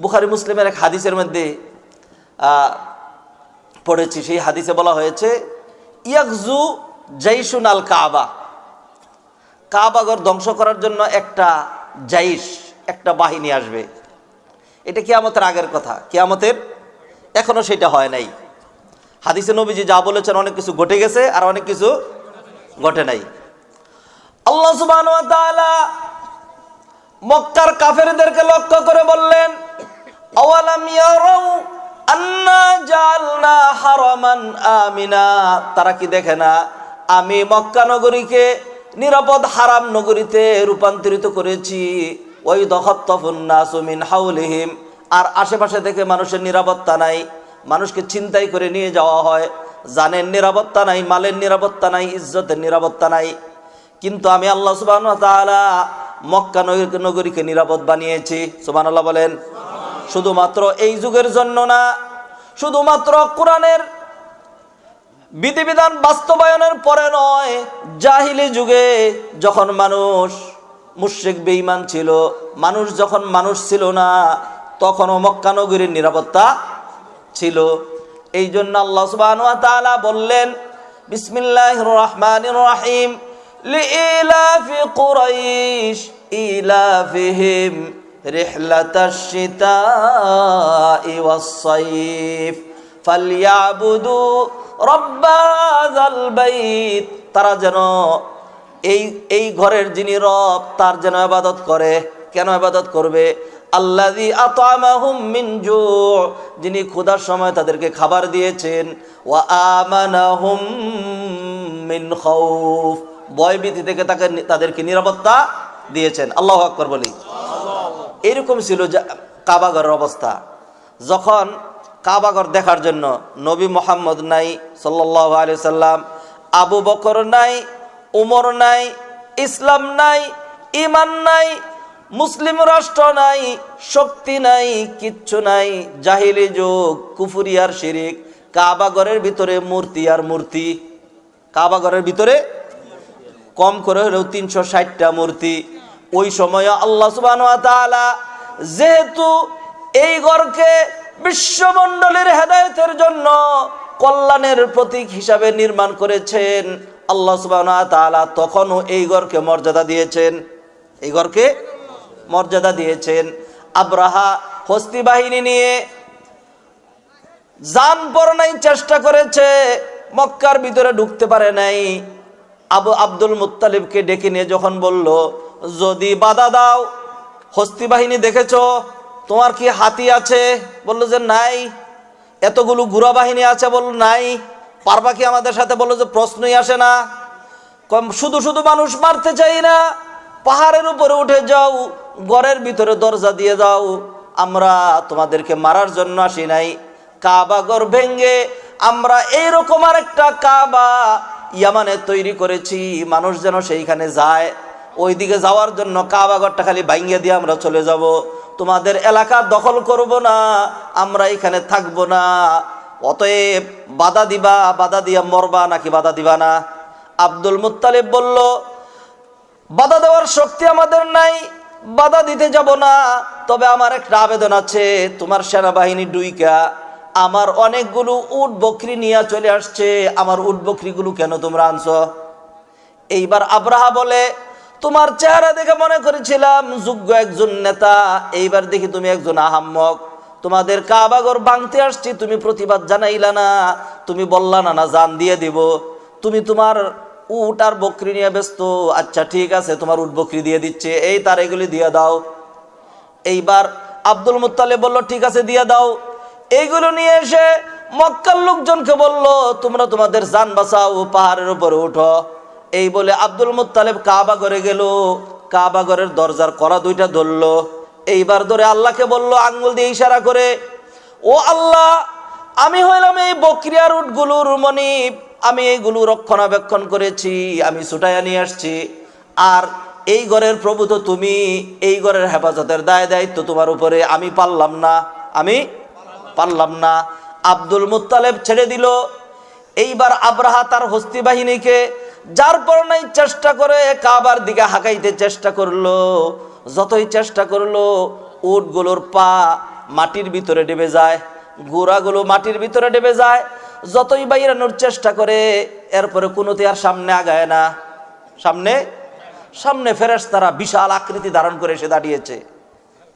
বুখারি মুসলিমের এক হাদিসের মধ্যে পড়েছি। সেই হাদিসে বলা হয়েছে ইয়াকজু জাইসুন আল কাবা। কাবাগর ধ্বংস করার জন্য একটা জাইশ, একটা বাহিনী আসবে। এটা কিয়ামতের আগের কথা। কিয়ামতের এখনও সেটা হয় নাই। হাদিসে নবীজি যা বলেছেন, অনেক কিছু ঘটে গেছে আর অনেক কিছু ঘটে নাই। আল্লাহ তাআলা মক্কার কাফেরদেরকে লক্ষ্য করে বললেন আওয়ালাম ইয়ারাউ আন্না জাআলনা হারামান আমিনা। তারা কি দেখে না? আমি মক্কা নগরীকে নিরাপদ হারাম নগরীতে রূপান্তরিত করেছি। ওই দখত্তফুন মিন হাউলিহিম আর আশেপাশে দেখে মানুষের নিরাপত্তা নাই। মানুষকে চিন্তাই করে নিয়ে যাওয়া হয়। জানের নিরাপত্তা নাই, মালের নিরাপত্তা নাই, ইজ্জতের নিরাপত্তা নাই। কিন্তু আমি আল্লাহ সুবাহ মক্কা নগরী- নগরীকে নিরাপদ বানিয়েছি। আল্লাহ বলেন শুধুমাত্র এই যুগের জন্য না, শুধুমাত্র কোরআনের বিধিবিধান বাস্তবায়নের পরে নয়, জাহিলি যুগে যখন মানুষ, মুশ্রিক, বেঈমান ছিল, মানুষ যখন মানুষ ছিল না, তখনও মক্কা নগরীর নিরাপত্তা ছিল। এই জন্য আল্লাহ তাআলা বললেন, বিসমিল্লাহির রহমানির রহিম, লিইলাফি কুরাইশ, ইলাফিহিম। তারা যেন এই এই ঘরের যিনি রব, তার যেন আবাদত করে। কেন ইবাদত করবে? জু, যিনি ক্ষুধার সময় তাদেরকে খাবার দিয়েছেন। ওয়া আমানাহুম মিন ভয়ভীতি থেকে তাকে তাদেরকে নিরাপত্তা দিয়েছেন। আল্লাহু আকবার বলি। এরকম ছিল কাবাগরের অবস্থা। যখন কাবাগর দেখার জন্য নবী মোহাম্মদ নাই সাল্লাহ আলি সাল্লাম, আবু বকর নাই, উমর নাই, ইসলাম নাই ইমান নাই, মুসলিম রাষ্ট্র নাই, শক্তি নাই, কিচ্ছু নাই, জাহিলি যুগ কুফুরিয়ার শিরিক, কাবাগরের ভিতরে মূর্তি আর মূর্তি, কাবাগরের ভিতরে কম করে হলেও তিনশো ষাটটা মূর্তি। ওই সময় আল্লাহ সুবাহ যেহেতু এই ঘরকে বিশ্বমণ্ডলের হেদায়তের জন্য কল্যাণের প্রতীক হিসাবে নির্মাণ করেছেন, আল্লাহ সুবাহ তখনও এই ঘরকে মর্যাদা দিয়েছেন। এই ঘরকে মর্যাদা দিয়েছেন। আব্রাহা হস্তি বাহিনী নিয়ে জান পরনাই চেষ্টা করেছে, মক্কার ভিতরে ঢুকতে পারে নাই। আবু আব্দুল মুত্তালিবকে ডেকে নিয়ে যখন বলল, যদি বাধা দাও হস্তি বাহিনী দেখেছ? তোমার কি হাতি আছে? বলল যে নাই। এতগুলো গুড়া বাহিনী আছে? বলল নাই। পারবা কি আমাদের সাথে? বলল যে প্রশ্নই আসে না। কম শুধু শুধু মানুষ মারতে চাই না। পাহাড়ের উপরে উঠে যাও, ঘরের ভিতরে দরজা দিয়ে যাও। আমরা তোমাদেরকে মারার জন্য আসি নাই। কাবা ঘর ভেঙ্গে আমরা এইরকম আর একটা কাবা ইয়ামানে তৈরি করেছি। মানুষ যেন সেইখানে যায়। ওইদিকে যাওয়ার জন্য কাবা ঘরটা খালি ভাঙ্গিয়ে দিয়ে আমরা চলে যাব। তোমাদের এলাকা দখল করব না, আমরা এখানে থাকব না। অতএব বাধা দিবা, বাধা দিয়া মরবা নাকি বাধা দিবা না? আব্দুল মুত্তালিব বলল, বাধা দেওয়ার শক্তি আমাদের নাই, বাধা দিতে যাব না। তবে আমার একটা আবেদন আছে, তোমার সেনাবাহিনী ডুইকা, আমার অনেকগুলো উট বকরি নিয়ে চলে আসছে, আমার উট বকরিগুলো কেন তোমরা আনছো? এইবার আব্রাহা বলে তোমার চেহারা দেখে মনে করেছিলাম, যোগ্য একজন নেতা। এইবার দেখি তুমি একজন আহাম্মক। তোমাদের কাবাগর ভাঙতে আসছি, তুমি প্রতিবাদ জানাইলা না। তুমি বললা, না না, জান দিয়ে দিব। তুমি তোমার উট আর বকরি নিয়ে ব্যস্ত। আচ্ছা ঠিক আছে, তোমার উট বকরি দিয়ে দিচ্ছে। এই তার এগুলি দিয়ে দাও। এইবার আব্দুল মুত্তালে বলল, ঠিক আছে, দিয়ে দাও। এইগুলো নিয়ে এসে মক্কার লোকজনকে বলল, তোমরা তোমাদের যান বাঁচাও, পাহাড়ের উপরে উঠো। এই বলে আব্দুল মুত্তালেব কাবা ঘরে গেল। কাবা ঘরের দরজার করা দুইটা ধরলো। এইবার ধরে আল্লাহকে বলল, আঙ্গুল দিয়ে ইশারা করে, ও আল্লাহ, আমি হইলাম এই বকরিয়ার উটগুলোর মনিব। আমি এইগুলো রক্ষণাবেক্ষণ করেছি, আমি ছুটাইয়া নিয়ে আসছি। আর এই ঘরের প্রভু তো তুমি, এই ঘরের হেফাজতের দায় দায়িত্ব তোমার উপরে। আমি পারলাম না, আমি পারলাম না। আব্দুল মুত্তালেব ছেড়ে দিল। এইবার আব্রাহা তার হস্তি বাহিনীকে যার পর নাই চেষ্টা করে কাবার দিকে হাঁকাইতে চেষ্টা করল, যতই চেষ্টা করল, উটগুলোর পা মাটির ভিতরে ডেবে যায়, গুড়াগুলো মাটির ভিতরে ডেবে যায়, যতই বাইরানোর চেষ্টা করে, এরপরে কোনোতে আর সামনে আগায় না। সামনে? সামনে ফেরেস তারা বিশাল আকৃতি ধারণ করে এসে দাঁড়িয়েছে।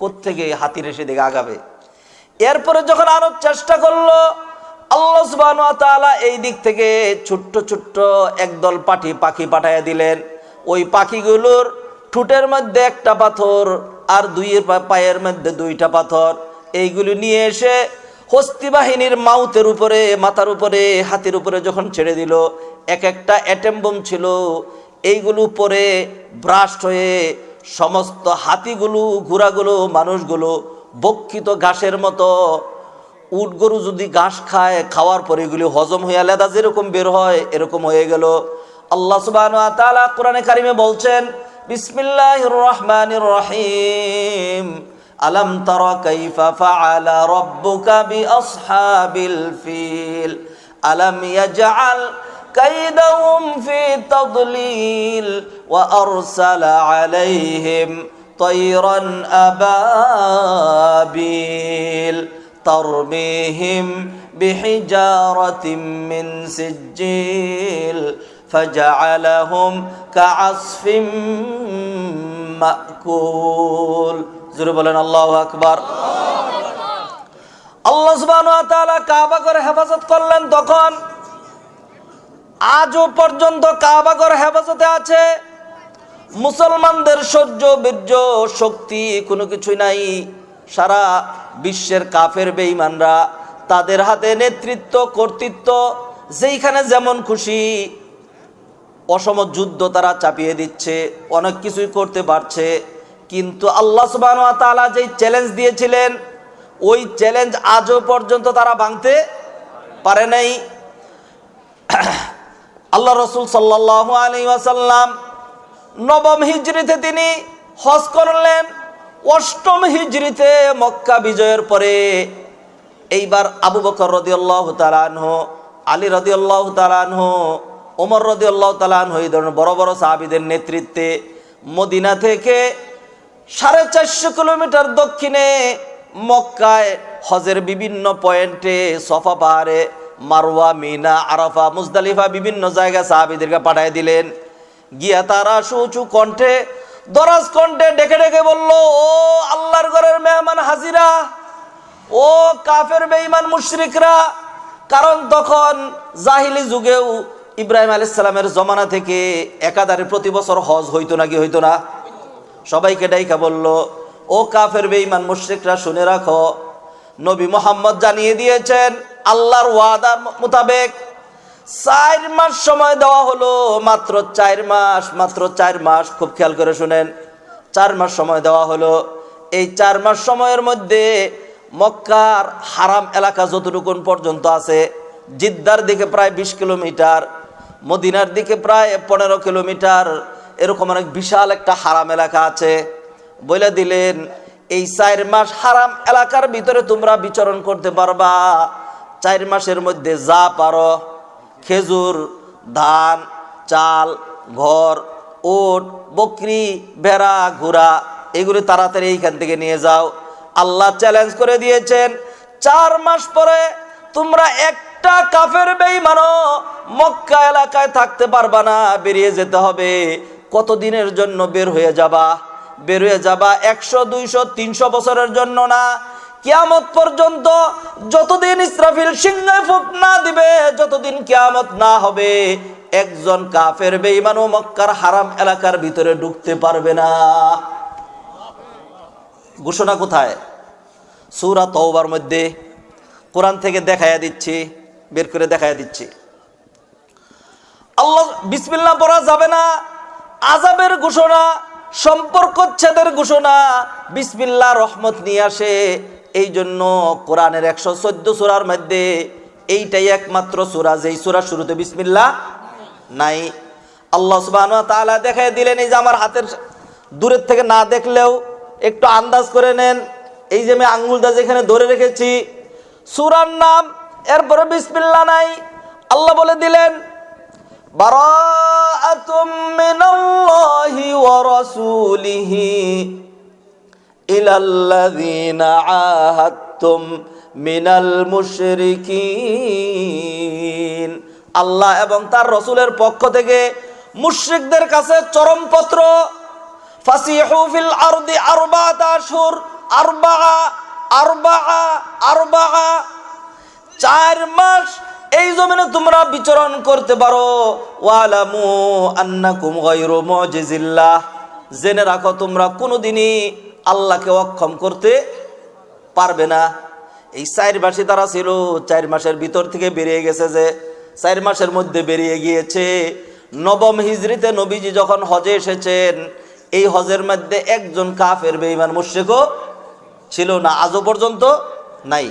কোত্থেকে হাতির এসে দিকে আগাবে? এরপরে যখন আরও চেষ্টা করল আল্লাহ তাআলা এই দিক থেকে ছোট্ট ছোট্ট একদল পাখি পাখি পাঠাইয়া দিলেন। ওই পাখিগুলোর ঠুটের মধ্যে একটা পাথর আর দুইয়ের পায়ের মধ্যে দুইটা পাথর। এইগুলি নিয়ে এসে হস্তি বাহিনীর মাউতের উপরে, মাথার উপরে, হাতির উপরে যখন ছেড়ে দিল, এক একটা অ্যাটেম বোম ছিল। এইগুলো পরে ব্রাস্ট হয়ে সমস্ত হাতিগুলো, ঘোড়াগুলো, মানুষগুলো বক্ষিত ঘাসের মতো উট গরু যদি ঘাস খায় খাওয়ার পরে এগুলি হজম হয়ে আলাদা যেরকম বের হয় এরকম হয়ে গেল আল্লাহ সুবহানাহু ওয়া তাআলা কোরআনে কারিমে বলছেন বিসমিল্লাহির রহমানির রহিম আলম তারা কাইফা ফাআলা রাব্বুকা বিআসহাবিল ফিল আলম ইয়াজআল কাইদাহুম ফি তাদলিল ওয়া আরসালা আলাইহিম طيرا أبابيل ترميهم بحجارة من سجيل فجعلهم كعصف مأكول জোরে বলেন আল্লাহু আকবার আল্লাহ সুবহানাহু ওয়া তাআলা কাবা করে হেফাজত করলেন তখন আজও পর্যন্ত কাবা করে হেফাজতে আছে মুসলমানদের সহ্য বীর্য শক্তি কোনো কিছুই নাই সারা বিশ্বের কাফের বেঈমানরা তাদের হাতে নেতৃত্ব, কর্তৃত্ব, যেইখানে যেমন খুশি অসম যুদ্ধ তারা চাপিয়ে দিচ্ছে, অনেক কিছুই করতে পারছে। কিন্তু আল্লাহ তাআলা যেই চ্যালেঞ্জ দিয়েছিলেন, ওই চ্যালেঞ্জ আজও পর্যন্ত তারা ভাঙতে পারে নাই। আল্লাহ রসুল সাল্লাল্লাহু আলাইহি ওয়াসাল্লাম নবম হিজরিতে তিনি হজ করলেন। অষ্টম হিজরিতে মক্কা বিজয়ের পরে এইবার আবু বকর রদিয়াল্লাহ তালানহ আলী রদিয়াল্লাহ তালানহ ওমর রদিয়াল্লাহ তালানহ এই ধরনের বড় বড় সাহাবিদের নেতৃত্বে মদিনা থেকে সাড়ে চারশো কিলোমিটার দক্ষিণে মক্কায় হজের বিভিন্ন পয়েন্টে, সফা পাহাড়ে, মারওয়া, মিনা, আরাফা, মুজদালিফা বিভিন্ন জায়গায় সাহাবিদেরকে পাঠিয়ে দিলেন। গিয়া তারা সুচু কণ্ঠে দরাজ কণ্ঠে ডেকে ডেকে বলল, ও আল্লাহর ঘরের মেহমান হাজিরা, ও কাফের বেঈমান মুশরিকরা, কারণ তখন জাহিলি যুগেও ইব্রাহিম আলাইসালামের জমানা থেকে একাধারে প্রতি বছর হজ হইতো নাকি হইতো না? সবাইকে ডাইকা বলল, ও কাফের বেঈমান মুশরিকরা, শুনে রাখো, নবী মোহাম্মদ জানিয়ে দিয়েছেন, আল্লাহর ওয়াদার মোতাবেক চার মাস সময় দেওয়া হলো, মাত্র চার মাস, মাত্র চার মাস, খুব খেয়াল করে শুনেন। চার মাস সময় দেওয়া হলো। এই চার মাস সময়ের মধ্যে মক্কার হারাম এলাকা যতটুকুন পর্যন্ত আছে, জিদ্দার দিকে প্রায় বিশ কিলোমিটার, মদিনার দিকে প্রায় পনেরো কিলোমিটার, এরকম অনেক বিশাল একটা হারাম এলাকা আছে। বলে দিলেন, এই চার মাস হারাম এলাকার ভিতরে তোমরা বিচরণ করতে পারবা। চার মাসের মধ্যে যা পারো। খেজুর, ধান, চাল, ঘর, ওট, বকরি, ভেড়া, ঘোড়া, এগুলি তাড়াতাড়ি এইখান থেকে নিয়ে যাও। আল্লাহ চ্যালেঞ্জ করে দিয়েছেন, চার মাস পরে তোমরা একটা কাফের বেইমানো মক্কা এলাকায় থাকতে পারবা না, বেরিয়ে যেতে হবে। কতদিনের জন্য বের হয়ে যাবা? বের হয়ে যাবা একশো, দুইশো, তিনশো বছরের জন্য না কিয়ামত পর্যন্ত যতদিন ইসরাফিল সিংহায় ফুক না দিবে, যতদিন কিয়ামত না হবে, একজন কাফের বেঈমানও মক্কার হারাম এলাকার ভিতরে ঢুকতে পারবে না। ঘোষণা কোথায়? সূরা তওবার মধ্যে কোরআন থেকে দেখাইয়া দিচ্ছি, বের করে দেখাইয়া দিচ্ছি। আল্লাহ বিসমিল্লাহ পড়া যাবে না আজাবের ঘোষণা, সম্পর্কচ্ছেদের ঘোষণা, বিসমিল্লাহ রহমত নিয়ে আসে। এই জন্য কোরআনের একশো চোদ্দ সুরার মধ্যে এইটাই একমাত্র সুরা, যেই সুরা শুরুতে বিসমিল্লাহ নাই। আল্লাহ সুবাহ তাআলা দেখাই দিলেন, এই যে আমার হাতের দূরের থেকে না দেখলেও একটু আন্দাজ করে নেন। এই যে আমি আঙ্গুলটা যেখানে ধরে রেখেছি, সুরার নাম এরপরে বিসমিল্লাহ নাই। আল্লাহ বলে দিলেন রাসূলিহি। ইলাল্লাযীনা আহাদতুম মিনাল মুশরিকিন। আল্লাহ এবং তার রসুলের পক্ষ থেকে মুশরিকদের কাছে চরমপত্র, ফাসিহু ফিল আরদি আরবাআত আশহুর, আরবাআ আরবাআ আরবাআ। চার মাস এই জমিনে তোমরা বিচরণ করতে পারো। ওয়ালামু আন্নাকুম গায়রু মুজিজিল্লাহ। জেনে রাখো তোমরা কোনোদিনই আল্লাহকে অক্ষম করতে পারবে না। এই চার মাসে তারা ছিল, চার মাসের ভিতর থেকে বেরিয়ে গেছে যে, চার মাসের মধ্যে বেরিয়ে গিয়েছে। নবম হিজড়িতে নবীজি যখন হজে এসেছেন, এই হজের মধ্যে একজন কাফের বেঈমান মুশরিকও ছিল না, আজও পর্যন্ত নাই।